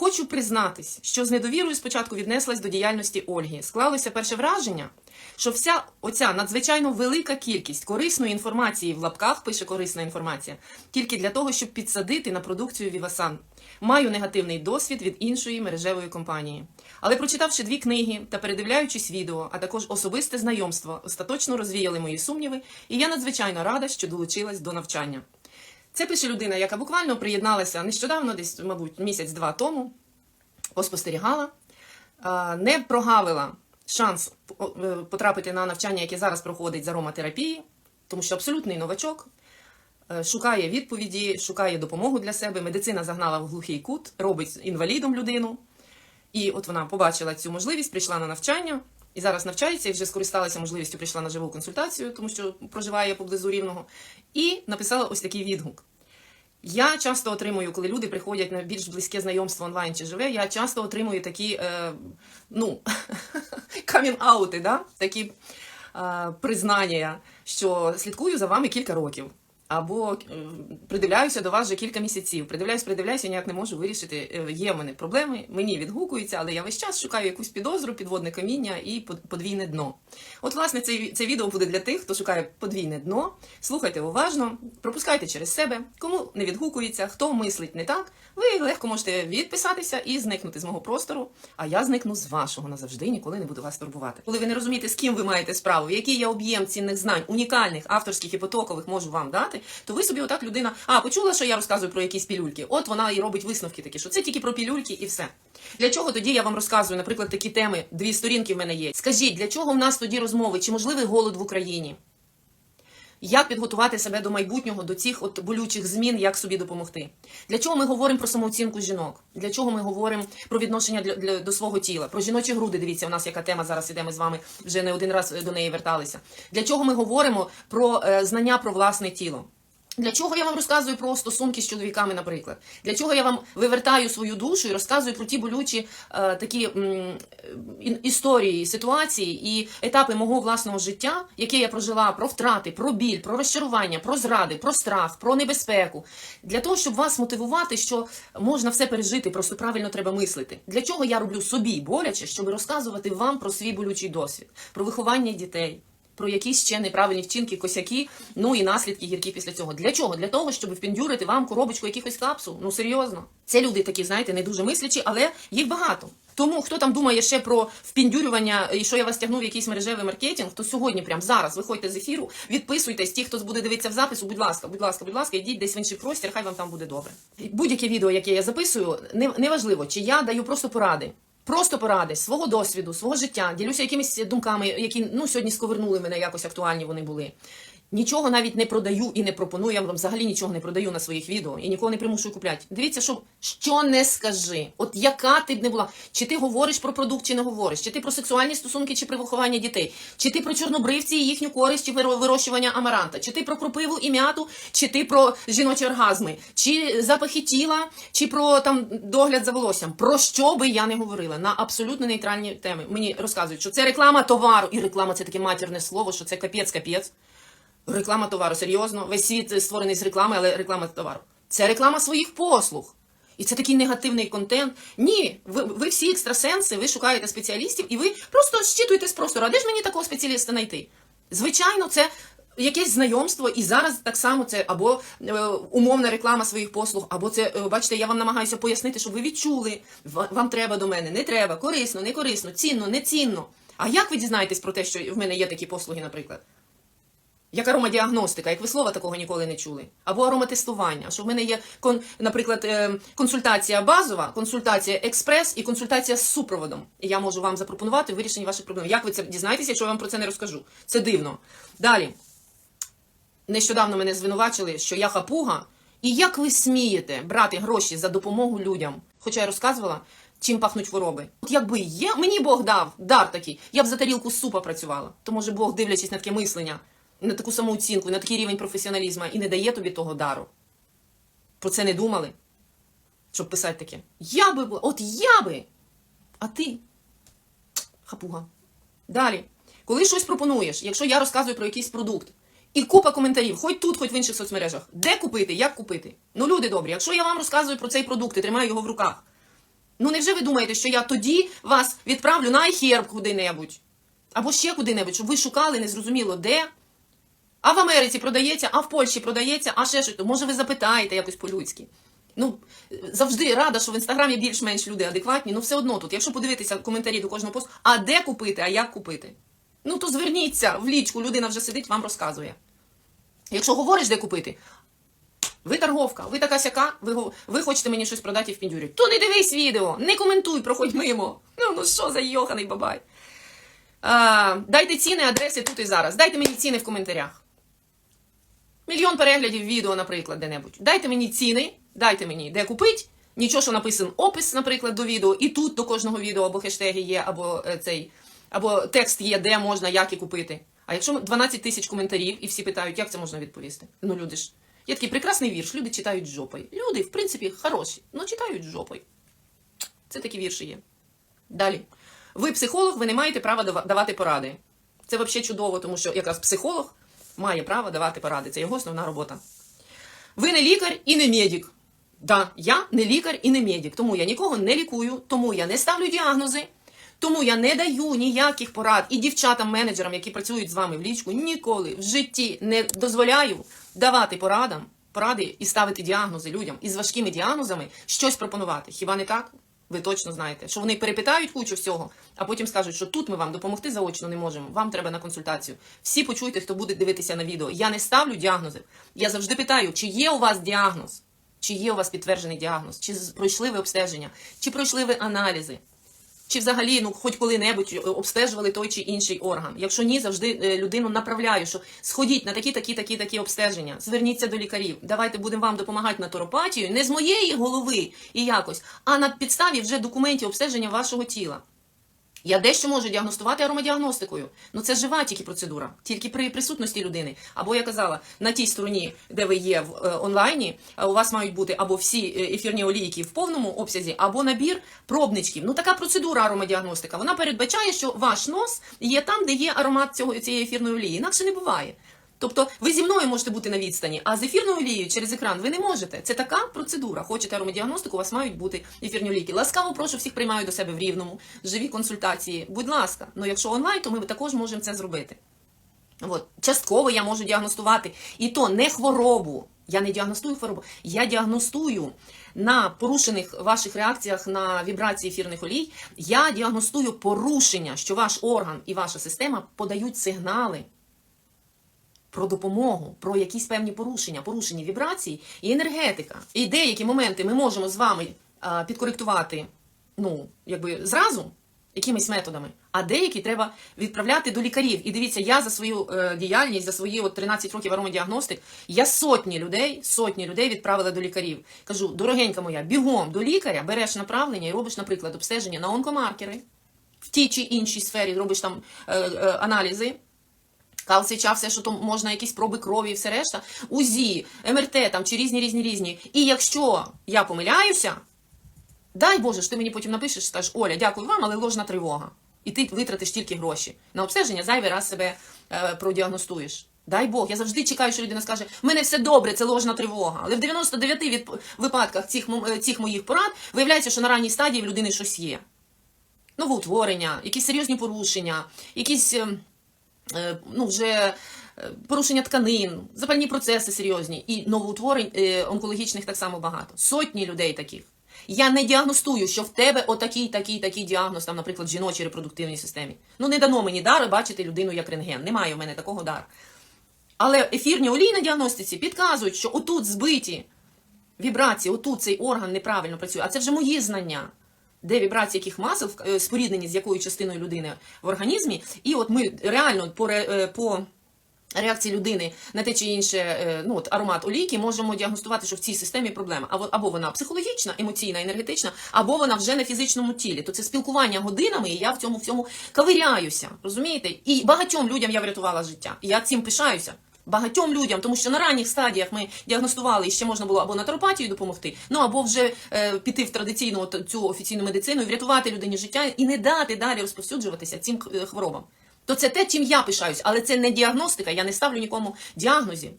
Хочу признатись, що з недовірою спочатку віднеслась до діяльності Ольги. Склалося перше враження, що вся оця надзвичайно велика кількість корисної інформації в лапках пише корисна інформація тільки для того, щоб підсадити на продукцію Вівасан. Маю негативний досвід від іншої мережевої компанії. Але прочитавши дві книги та передивляючись відео, а також особисте знайомство, остаточно розвіяли мої сумніви, і я надзвичайно рада, що долучилась до навчання. Це пише людина, яка буквально приєдналася нещодавно, десь, мабуть, місяць-два тому, поспостерігала, не прогавила шанс е, потрапити на навчання, яке зараз проходить з ароматерапії, тому що абсолютний новачок. е, Шукає відповіді, шукає допомогу для себе. Медицина загнала в глухий кут, робить інвалідом людину. І от вона побачила цю можливість, прийшла на навчання і зараз навчається і вже скористалася можливістю, прийшла на живу консультацію, тому що проживає поблизу рівного, і написала ось такий відгук. Я часто отримую, коли люди приходять на більш близьке знайомство онлайн чи живе, я часто отримую такі, е, ну, камін-аути, да? такі е, признання, що слідкую за вами кілька років. Або придивляюся до вас вже кілька місяців. Придивляюсь, придивляюся, ніяк не можу вирішити. Е, Є в мене проблеми, мені відгукуються, але я весь час шукаю якусь підозру, підводне каміння і под- подвійне дно. От, власне, це, це відео буде для тих, хто шукає подвійне дно. Слухайте уважно, пропускайте через себе. Кому не відгукується, хто мислить не так, ви легко можете відписатися і зникнути з мого простору. А я зникну з вашого назавжди, ніколи не буду вас турбувати. Коли ви не розумієте, з ким ви маєте справу, який я об'єм цінних знань, унікальних, авторських і потокових можу вам дати, то ви собі отак людина, а почула, що я розказую про якісь пілюльки. От вона і робить висновки такі, що це тільки про пілюльки і все. Для чого тоді я вам розказую, наприклад, такі теми, дві сторінки в мене є. Скажіть, для чого в нас тоді розмови? Чи можливий голод в Україні? Як підготувати себе до майбутнього, до цих от болючих змін, як собі допомогти? Для чого ми говоримо про самооцінку жінок? Для чого ми говоримо про відношення для, для, до свого тіла? Про жіночі груди, дивіться, у нас яка тема зараз іде, ми з вами вже не один раз до неї верталися. Для чого ми говоримо про е, знання про власне тіло? Для чого я вам розказую про стосунки з чоловіками, наприклад? Для чого я вам вивертаю свою душу і розказую про ті болючі е, такі м, історії, ситуації і етапи мого власного життя, яке я прожила, про втрати, про біль, про розчарування, про зради, про страх, про небезпеку. Для того, щоб вас мотивувати, що можна все пережити, просто правильно треба мислити. Для чого я роблю собі боляче, щоб розказувати вам про свій болючий досвід, про виховання дітей про якісь ще неправильні вчинки, косяки, ну і наслідки гіркі після цього. Для чого? Для того, щоб впендюрити вам коробочку якихось капсул. Ну серйозно. Це люди такі, знаєте, не дуже мислячі, але їх багато. Тому хто там думає ще про впіндюрювання і що я вас тягну в якийсь мережевий маркетинг, то сьогодні, прямо зараз, виходьте з ефіру, відписуйтесь. Ті, хто буде дивитися в запису, будь ласка, будь ласка, будь ласка, йдіть десь в інший простір, хай вам там буде добре. Будь-яке відео, яке я записую, не- неважливо, чи я даю просто поради. Просто поради свого досвіду, свого життя, ділюся якимись думками, які ну сьогодні сковернули мене якось актуальні вони були. Нічого навіть не продаю і не пропоную. Я вам взагалі нічого не продаю на своїх відео і нікого не примушую купляти. Дивіться, що, що не скажи. От яка ти б не була, чи ти говориш про продукт, чи не говориш, чи ти про сексуальні стосунки, чи про виховання дітей, чи ти про чорнобривці і їхню користь, чи вирощування амаранта, чи ти про кропиву і м'яту, чи ти про жіночі оргазми, чи запахи тіла, чи про там догляд за волоссям. Про що би я не говорила на абсолютно нейтральні теми. Мені розказують, що це реклама товару, і реклама це таке матірне слово, що це капець-капець. Реклама товару, серйозно. Весь світ створений з реклами, але реклама товару. Це реклама своїх послуг. І це такий негативний контент. Ні, ви, ви всі екстрасенси, ви шукаєте спеціалістів і ви просто щитуєте з простору. А де ж мені такого спеціаліста знайти? Звичайно, це якесь знайомство, і зараз так само це або е, умовна реклама своїх послуг, або це, е, бачите, я вам намагаюся пояснити, щоб ви відчули, вам треба до мене, не треба, корисно, не корисно, цінно, не цінно. А як ви дізнаєтесь про те, що в мене є такі послуги, наприклад? Як аромадіагностика, як ви слова такого ніколи не чули, або ароматестування, що в мене є наприклад, е, консультація базова, консультація експрес і консультація з супроводом. І я можу вам запропонувати вирішення ваших проблем. Як ви це дізнаєтеся, якщо я вам про це не розкажу? Це дивно. Далі. Нещодавно мене звинувачили, що я хапуга, і як ви смієте брати гроші за допомогу людям? Хоча я розказувала, чим пахнуть хвороби. От якби я, мені Бог дав дар такий, я б за тарілку супа працювала. То може Бог, дивлячись на таке мислення, на таку самооцінку, на такий рівень професіоналізму, і не дає тобі того дару. Про це не думали, щоб писати таке. Я би була, от я би, а ти хапуга. Далі, коли щось пропонуєш, якщо я розказую про якийсь продукт, і купа коментарів, хоч тут, хоч в інших соцмережах, де купити, як купити. Ну, люди добрі, якщо я вам розказую про цей продукт і тримаю його в руках, Ну невже ви думаєте, що я тоді вас відправлю на iHerb куди-небудь? Або ще куди-небудь, щоб ви шукали незрозуміло де? А в Америці продається, а в Польщі продається, а ще щось. Може ви запитаєте якось по-людськи. Ну, завжди рада, що в інстаграмі більш-менш люди адекватні, ну все одно тут, якщо подивитися коментарі до кожного посту, а де купити, а як купити? Ну то зверніться в лічку, людина вже сидить, вам розказує. Якщо говориш, де купити, ви торговка, ви така сяка, ви, ви хочете мені щось продати в піндюрі. То не дивись відео, не коментуй, проходь мимо. Ну, ну що за йоханий бабай. А, дайте ціни, адреси тут і зараз. Дайте мені ціни в коментарях. Мільйон переглядів відео, наприклад, де-небудь. Дайте мені ціни, дайте мені, де купить. Нічого, що написан опис, наприклад, до відео, і тут до кожного відео або хештеги є, або е, цей, або текст є, де можна, як і купити. А якщо 12 тисяч коментарів і всі питають, як це можна відповісти? Ну, люди ж. Є такий прекрасний вірш, люди читають жопою. Люди, в принципі, хороші, але читають жопою. Це такі вірші є. Далі. Ви психолог, ви не маєте права давати поради. Це взагалі чудово, тому що якраз психолог має право давати поради. Це його основна робота. Ви не лікар і не медик. Да, я не лікар і не медик, тому я нікого не лікую, тому я не ставлю діагнози, тому я не даю ніяких порад і дівчатам-менеджерам, які працюють з вами в лічку, ніколи в житті не дозволяю давати порадам, поради і ставити діагнози людям із важкими діагнозами щось пропонувати. Хіба не так? Ви точно знаєте, що вони перепитають кучу всього, а потім скажуть, що тут ми вам допомогти заочно не можемо. Вам треба на консультацію. Всі почуйте, хто буде дивитися на відео. Я не ставлю діагнози. Я завжди питаю, чи є у вас діагноз, чи є у вас підтверджений діагноз, чи пройшли ви обстеження, чи пройшли ви аналізи. Чи взагалі ну хоч коли-небудь е, обстежували той чи інший орган? Якщо ні, завжди е, людину направляю, що сходіть на такі, такі, такі, такі обстеження, зверніться до лікарів. Давайте будемо вам допомагати на торопатію, не з моєї голови і якось, а на підставі вже документів обстеження вашого тіла. Я дещо можу діагностувати аромадіагностикою. Ну це жива тільки процедура, тільки при присутності людини. Або я казала, на тій стороні, де ви є в е, онлайні, е, у вас мають бути або всі е, ефірні олійки в повному обсязі, або набір пробничків. Ну така процедура аромадіагностика. Вона передбачає, що ваш нос є там, де є аромат цього цієї ефірної олії. Інакше не буває. Тобто ви зі мною можете бути на відстані, а з ефірною олією через екран ви не можете. Це така процедура. Хочете аромадіагностику, у вас мають бути ефірні олійки. Ласкаво прошу всіх приймаю до себе в рівному, живі консультації. Будь ласка, ну якщо онлайн, то ми також можемо це зробити. От. Частково я можу діагностувати. І то не хворобу. Я не діагностую хворобу. Я діагностую на порушених ваших реакціях на вібрації ефірних олій. Я діагностую порушення, що ваш орган і ваша система подають сигнали про допомогу, про якісь певні порушення, порушені вібрації і енергетика. І деякі моменти ми можемо з вами підкоректувати ну, якби зразу. Якимись методами, а деякі треба відправляти до лікарів. І дивіться, я за свою е, діяльність, за свої от 13 років аромадіагностик, я сотні людей, сотні людей відправила до лікарів. Кажу, дорогенька моя, бігом до лікаря, береш направлення і робиш, наприклад, обстеження на онкомаркери в тій чи іншій сфері, робиш там е, е, аналізи. Ча, що там можна, якісь проби крові і все решта, УЗІ, МРТ там чи різні, різні, різні. І якщо я помиляюся, дай Боже, що ти мені потім напишеш, скажеш, Оля, дякую вам, але ложна тривога. І ти витратиш тільки гроші. На обстеження зайвий раз себе е, продіагностуєш. Дай Бог, я завжди чекаю, що людина скаже, в мене все добре, це ложна тривога. Але в 99 від, випадках цих, е, цих моїх порад виявляється, що на ранній стадії в людини щось є. Новоутворення, якісь серйозні порушення, якісь. Е, ну, вже е, порушення тканин, запальні процеси серйозні, і новоутворень е, онкологічних так само багато. Сотні людей таких. Я не діагностую, що в тебе отакий, такий, такий діагноз, там, наприклад, в жіночій репродуктивній системі. Ну, не дано мені дар бачити людину як рентген. Немає в мене такого дару. Але ефірні олії на діагностиці підказують, що отут збиті вібрації, отут цей орган неправильно працює. А це вже мої знання. Де вібрації яких масел е, споріднені з якою частиною людини в організмі, і от ми реально по, е, по реакції людини на те чи інше е, ну, от аромат олійки можемо діагностувати, що в цій системі проблема. Або, або вона психологічна, емоційна, енергетична, або вона вже на фізичному тілі. То це спілкування годинами, і я в цьому всьому кавиряюся. Розумієте? І багатьом людям я врятувала життя. І я цим пишаюся. Багатьом людям, тому що на ранніх стадіях ми діагностували і ще можна було або натуропатію допомогти, ну або вже е, піти в традиційну цю офіційну медицину і врятувати людині життя і не дати далі розповсюджуватися цим е, хворобам. То це те, чим я пишаюсь, але це не діагностика. Я не ставлю нікому діагнозів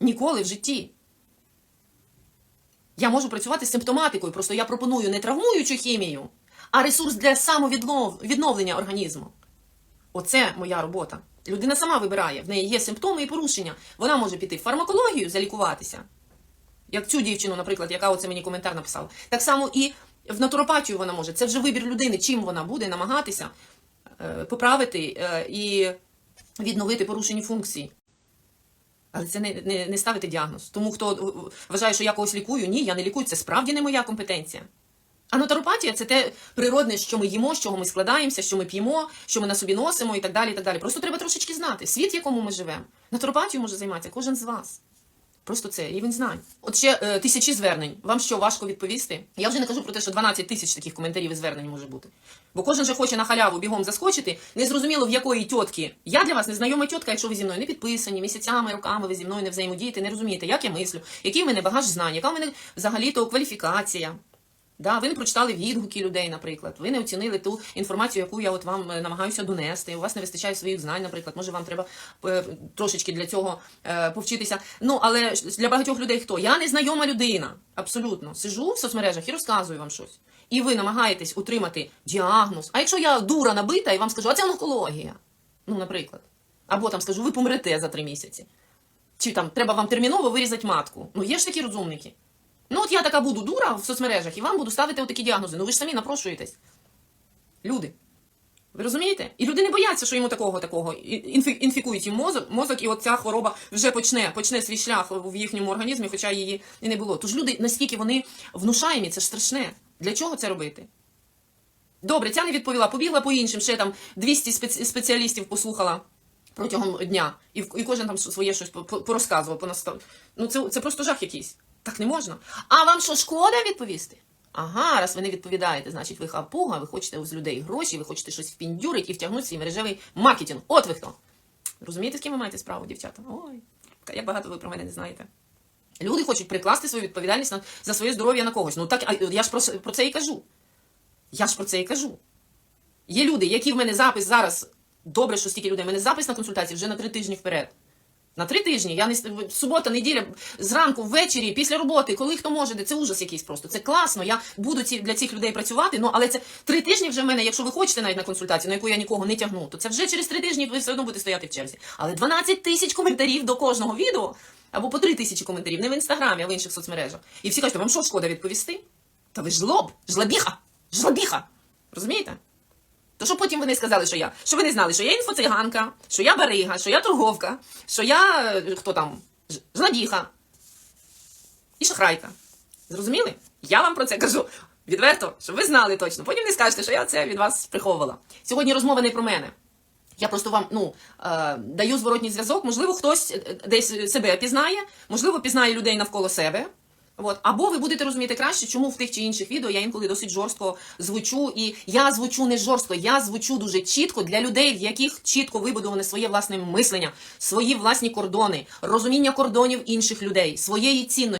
ніколи в житті. Я можу працювати з симптоматикою, просто я пропоную не травмуючу хімію, а ресурс для самовідновлення організму. Оце моя робота. Людина сама вибирає, в неї є симптоми і порушення. Вона може піти в фармакологію, залікуватися. Як цю дівчину, наприклад, яка оце мені коментар написала. Так само і в натуропатію вона може. Це вже вибір людини, чим вона буде намагатися е, поправити е, і відновити порушені функції. Але це не, не, не ставити діагноз. Тому хто е, вважає, що я когось лікую, ні, я не лікую. Це справді не моя компетенція. А натуропатія це те природне, що ми їмо, з чого ми складаємося, що ми п'ємо, що ми на собі носимо і так далі. і так далі. Просто треба трошечки знати світ, в якому ми живемо. Натуропатію може займатися кожен з вас. Просто це рівень знань. От ще е, тисячі звернень. Вам що важко відповісти? Я вже не кажу про те, що 12 тисяч таких коментарів і звернень може бути. Бо кожен же хоче на халяву бігом заскочити. Незрозуміло в якої тітки. Я для вас незнайома тітка, якщо ви зі мною не підписані, місяцями, роками ви зі мною не взаємодієте, не розумієте, як я мислю, який в мене багаж знань, яка в мене взагалі-то кваліфікація. Да, ви не прочитали відгуки людей, наприклад. Ви не оцінили ту інформацію, яку я от вам е, намагаюся донести. У вас не вистачає своїх знань, наприклад. Може, вам треба е, трошечки для цього е, повчитися. Ну, але для багатьох людей хто? Я незнайома людина. Абсолютно. Сижу в соцмережах і розказую вам щось. І ви намагаєтесь утримати діагноз. А якщо я дура набита і вам скажу, а це онкологія. Ну, наприклад. Або там скажу, ви помрете за три місяці. Чи там треба вам терміново вирізати матку. Ну, є ж такі розумники. Ну, от я така буду дура в соцмережах і вам буду ставити отакі діагнози. Ну ви ж самі напрошуєтесь. Люди. Ви розумієте? І люди не бояться, що йому такого такого інфікують їм мозок, мозок, і от ця хвороба вже почне, почне свій шлях в їхньому організмі, хоча її і не було. Тож люди, наскільки вони внушаємі, це ж страшне. Для чого це робити? Добре, ця не відповіла, побігла по іншим, ще там 200 спеці- спеціалістів послухала протягом дня, і, і кожен там своє щось по- по- порозказував, понастав. Ну це, це просто жах якийсь. Так не можна. А вам що, шкода відповісти? Ага, раз ви не відповідаєте, значить ви хапуга, ви хочете з людей гроші, ви хочете щось впіндюрити і втягнути свій мережевий маркетинг. От ви хто. Розумієте, з ким ви маєте справу, дівчата? Ой, як багато ви про мене не знаєте. Люди хочуть прикласти свою відповідальність на, за своє здоров'я на когось. Ну так, а я ж про, про це і кажу. Я ж про це і кажу. Є люди, які в мене запис зараз. Добре, що стільки людей. У мене запис на консультації вже на три тижні вперед. На три тижні. Я не субота, неділя, зранку, ввечері, після роботи, коли хто може, це ужас якийсь просто. Це класно. Я буду ці, для цих людей працювати. Ну але це три тижні вже в мене. Якщо ви хочете навіть на консультацію, на яку я нікого не тягну, то це вже через три тижні ви все одно будете стояти в черзі. Але 12 тисяч коментарів до кожного відео або по 3 тисячі коментарів, не в інстаграмі, а в інших соцмережах. І всі кажуть, вам що шкода відповісти? Та ви жлоб, жлобіха, жлобіха. Розумієте? То що потім вони сказали, що я? Що ви не знали, що я інфоциганка, що я барига, що я торговка, що я е, хто там? Жладіха і шахрайка. Зрозуміли? Я вам про це кажу відверто, щоб ви знали точно. Потім не скажете, що я це від вас приховувала. Сьогодні розмова не про мене. Я просто вам ну, е, даю зворотній зв'язок. Можливо, хтось е, десь себе пізнає, можливо, пізнає людей навколо себе. От. Або ви будете розуміти краще, чому в тих чи інших відео я інколи досить жорстко звучу. І я звучу не жорстко, я звучу дуже чітко для людей, в яких чітко вибудоване своє власне мислення, свої власні кордони, розуміння кордонів інших людей, своєї цінності.